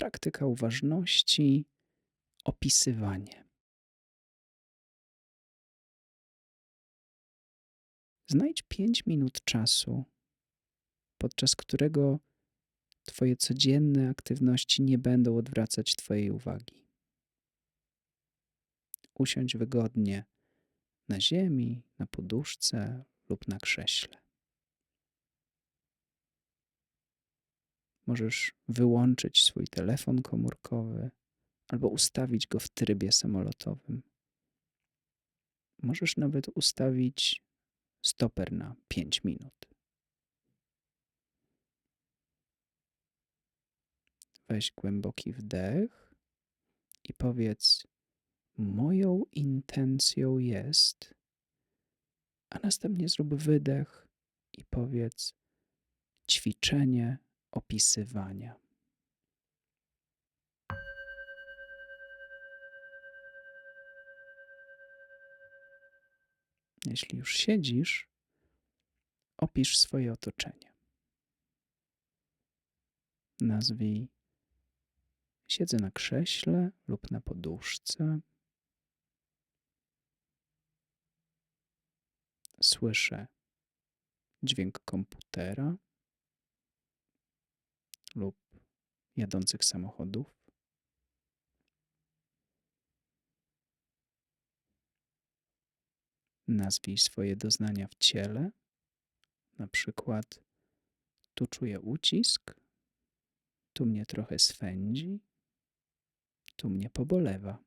Praktyka uważności, opisywanie. Znajdź pięć minut czasu, podczas którego Twoje codzienne aktywności nie będą odwracać Twojej uwagi. Usiądź wygodnie na ziemi, na poduszce lub na krześle. Możesz wyłączyć swój telefon komórkowy albo ustawić go w trybie samolotowym. Możesz nawet ustawić stoper na 5 minut. Weź głęboki wdech i powiedz: Moją intencją jest, a następnie zrób wydech i powiedz: ćwiczenie opisywania. Jeśli już siedzisz, opisz swoje otoczenie. Nazwij siedzę na krześle lub na poduszce. Słyszę dźwięk komputera lub jadących samochodów. Nazwij swoje doznania w ciele. Na przykład, tu czuję ucisk, tu mnie trochę swędzi, tu mnie pobolewa.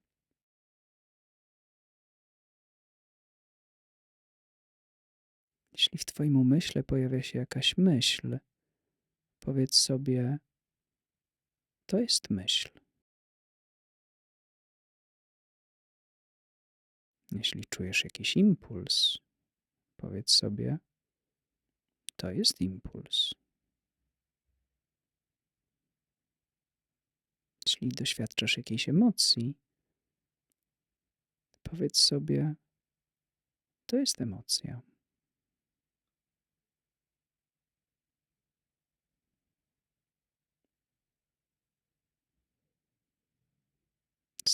Jeśli w Twoim umyśle pojawia się jakaś myśl, powiedz sobie: To jest myśl. Jeśli czujesz jakiś impuls, powiedz sobie: To jest impuls. Jeśli doświadczasz jakiejś emocji, powiedz sobie: To jest emocja.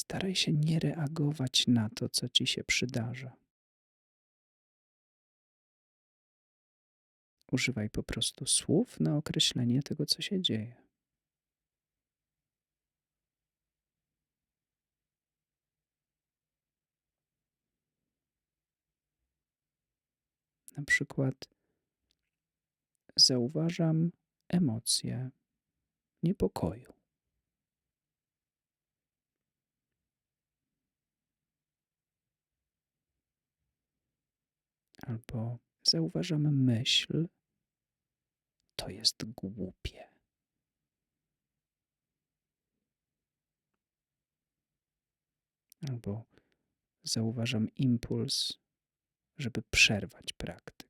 Staraj się nie reagować na to, co ci się przydarza. Używaj po prostu słów na określenie tego, co się dzieje. Na przykład zauważam emocje niepokoju. Albo zauważam myśl, to jest głupie. Albo zauważam impuls, żeby przerwać praktykę.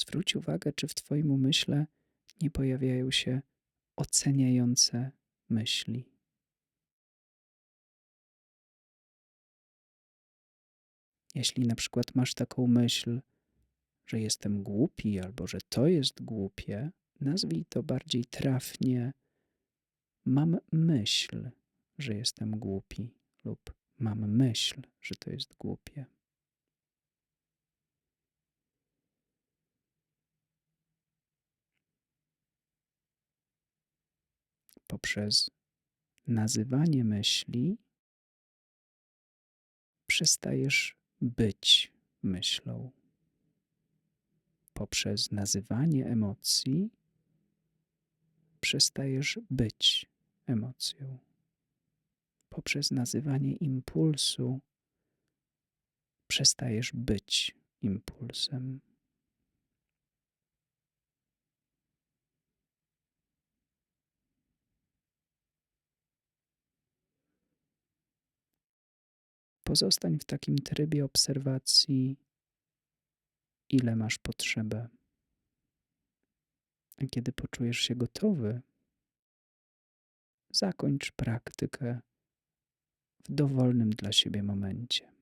Zwróć uwagę, czy w Twoim umyśle nie pojawiają się oceniające myśli. Jeśli na przykład masz taką myśl, że jestem głupi albo że to jest głupie, nazwij to bardziej trafnie. Mam myśl, że jestem głupi, lub mam myśl, że to jest głupie. Poprzez nazywanie myśli przestajesz być myślą. Poprzez nazywanie emocji przestajesz być emocją. Poprzez nazywanie impulsu przestajesz być impulsem. Pozostań w takim trybie obserwacji, ile masz potrzebę. A kiedy poczujesz się gotowy, zakończ praktykę w dowolnym dla siebie momencie.